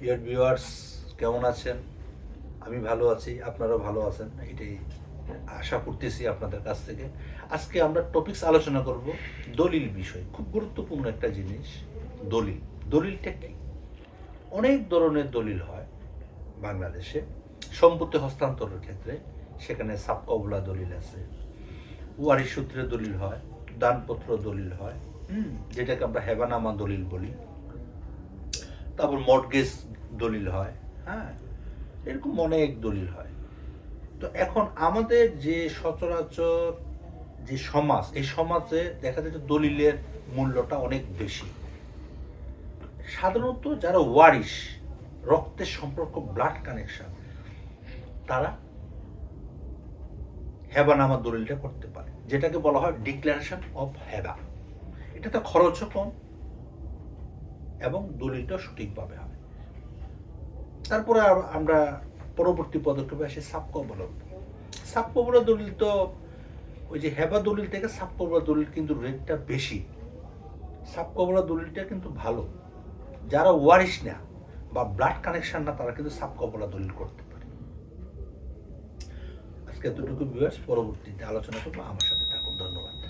Dear viewers কেমন আছেন? আমি ভালো আছি, আপনারাও ভালো আছেন, এটাই আশা করতেছি আপনাদের কাছ থেকে। আজকে আমরা টপিকস আলোচনা করব দলিল বিষয়, খুব গুরুত্বপূর্ণ একটা জিনিস, দলিল। দলিলটা কি? অনেক ধরনের দলিল হয় বাংলাদেশে, সম্পত্তি হস্তান্তরের ক্ষেত্রে, সেখানে সাবকবলা দলিল আছে ওয়ারিশ সূত্রে দলিল হয়, দানপত্র দলিল হয় যেটাকে আমরা হেবানামা দলিল বলি। তারপর মর্টগেজ দলিল হয় হ্যাঁ? এরকম অনেক দলিল হয়। তো এখন আমাদের যে সচরাচর যে সমাজ, এই সমাজে দেখা যায় দলিলের মূল্যটা অনেক বেশি। সাধারণত যারা ওয়ারিশ, রক্তের সম্পর্ক ব্লাড কানেকশন তারা হেবানামা দলিলটা করতে পারে, যেটাকে বলা হয় ডিক্লারেশন অফ হেবা। এটাতে খরচও কম এবং দলিলটা সঠিকভাবে হবে। তারপরে আমরা পরবর্তী পদক্ষেপে আসি সাবকবলা সাবকবলা দলিল তো ওই যে হেবা দলিল থেকে সাবকবলা দলিল কিন্তু রেটটা বেশি। সাবকবলা দলিলটা কিন্তু ভালো। যারা ওয়ারিশ না বা ব্লাড কানেকশন না, তারা কিন্তু সাবকবলা দলিল করতে পারে। আজকে এতটুকু ভিউয়ার্স পরবর্তীতে আলোচনা করব। আমার সাথে থাকুন। ধন্যবাদ।